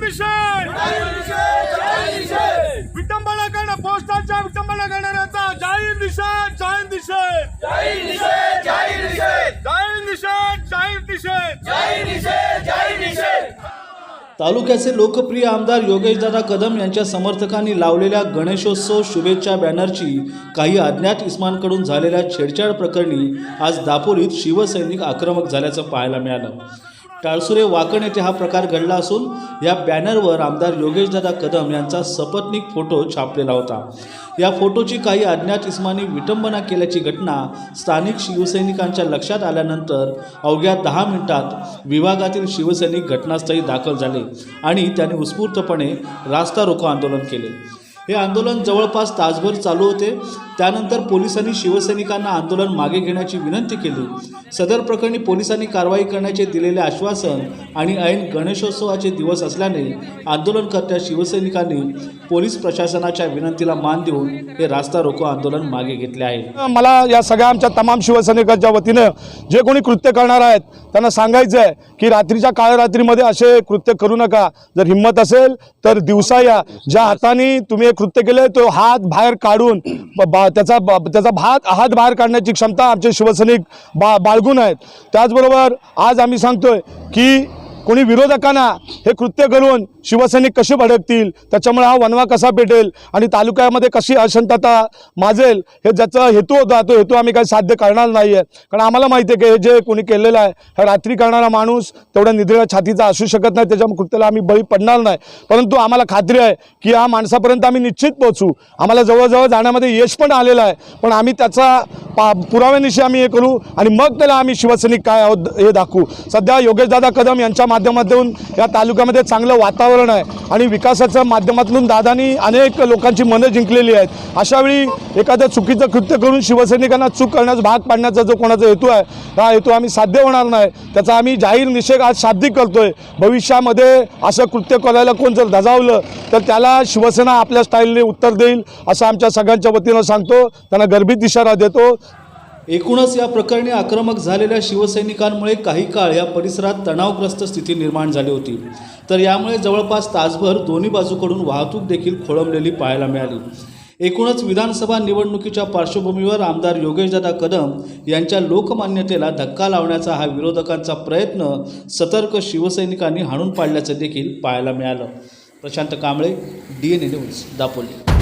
निषेध विटंबना करणं पोस्टाच्या विटंबना करणाऱ्याचा जाहीर निषेध जाहीर निषेध जाहीर निषेध जाहीर निषेध तालुक्याचे लोकप्रिय आमदार योगेशदादा कदम यांच्या समर्थकांनी लावलेल्या गणेशोत्सव शुभेच्छा बॅनरची काही अज्ञात इस्मांकडून झालेल्या छेडछाड प्रकरणी आज दापोलीत शिवसैनिक आक्रमक झाल्याचं पाहायला मिळालं. टाळसुरे वाकण येथे हा प्रकार घडला असून या बॅनरवर आमदार योगेशदादा कदम यांचा सपत्नीक फोटो छापलेला होता. या फोटोची काही अज्ञात इस्मानी विटंबना केल्याची घटना स्थानिक शिवसैनिकांच्या लक्षात आल्यानंतर अवघ्या दहा मिनिटात विभागातील शिवसैनिक घटनास्थळी दाखल झाले आणि त्यांनी उत्स्फूर्तपणे रास्ता रोको आंदोलन केले. हे आंदोलन जवळपास तासभर चालू होते. त्यानंतर पोलिसांनी शिवसैनिकांना आंदोलन मागे घेण्याची विनंती केली. सदर प्रकरणी पोलिसांनी कारवाई करण्याचे दिलेले आश्वासन आणि ऐन गणेशोत्सवाचे दिवस असल्याने आंदोलनकर्त्या शिवसैनिकांनी पोलीस प्रशासनाच्या विनंतीला मान देऊन हे रास्ता रोको आंदोलन मागे घेतले आहे. मला या सगळ्या आमच्या तमाम शिवसैनिकांच्या वतीनं जे कोणी कृत्य करणार आहेत त्यांना सांगायचं आहे की रात्रीच्या काळरात्रीमध्ये असे कृत्य करू नका. जर हिंमत असेल तर दिवसा या. ज्या हाताने तुम्ही हे कृत्य केलं तो हात बाहेर काढून बा- त्याचा ब- त्याचा भात हात बाहेर काढण्याची क्षमता आमचे शिवसैनिक बा बाळगून आहेत. त्याचबरोबर आज आम्ही सांगतोय की कोणी विरोधकांना हे कृत्य करून शिवसैनिक कसे भडकतील? त्याच्यामुळे हा वनवा कसा पेटेल? आणि तालुक्यामध्ये कशी अशांतता माजेल? हे ज्याचा हेतू होता तो हेतू आम्ही काही साध्य करणार नाही आहे कारण आम्हाला माहिती आहे की हे जे कोणी केलेलं आहे हे रात्री करणारा माणूस तेवढ्या निधीला छातीचा असू शकत नाही त्याच्या कृत्याला आम्ही बळी पडणार नाही. परंतु आम्हाला खात्री आहे की या माणसापर्यंत आम्ही निश्चित पोहोचू. आम्हाला जवळजवळ जाण्यामध्ये यश पण आलेलं आहे. पण आम्ही त्याचा पा पुराव्यानिशी आम्ही हे करू आणि मग त्याला आम्ही शिवसैनिक काय आहोत हे दाखवू. सध्या योगेशदादा कदम यांच्या माध्यमातून या तालुक्यामध्ये चांगलं वातावरण आहे आणि विकासाच्या माध्यमातून दादानी अनेक लोकांची मनं जिंकलेली आहेत. अशावेळी एखादं चुकीचं कृत्य करून शिवसैनिकांना चूक करण्यास भाग पाडण्याचा जो कोणाचा हेतू आहे हा हेतू आम्ही साध्य होणार नाही. त्याचा आम्ही जाहीर निषेध आज शाब्दिक करतोय. भविष्यामध्ये असं कृत्य करायला कोण जर धजावलं तर त्याला शिवसेना आपल्या स्टाईलने उत्तर देईल असं आमच्या सगळ्यांच्या वतीनं सांगतो. त्यांना गर्भित इशारा देतो. एकूणच या प्रकरणी आक्रमक झालेल्या शिवसैनिकांमुळे काही काळ या परिसरात तणावग्रस्त स्थिती निर्माण झाली होती. तर यामुळे जवळपास तासभर दोन्ही बाजूकडून वाहतूक देखील खोळंबलेली पाहायला मिळाली. एकूणच विधानसभा निवडणुकीच्या पार्श्वभूमीवर आमदार योगेशदादा कदम यांच्या लोकमान्यतेला धक्का लावण्याचा हा विरोधकांचा प्रयत्न सतर्क शिवसैनिकांनी हाणून पाडल्याचं देखील पाहायला मिळालं. Prashant Kamble D N A news Dapoli.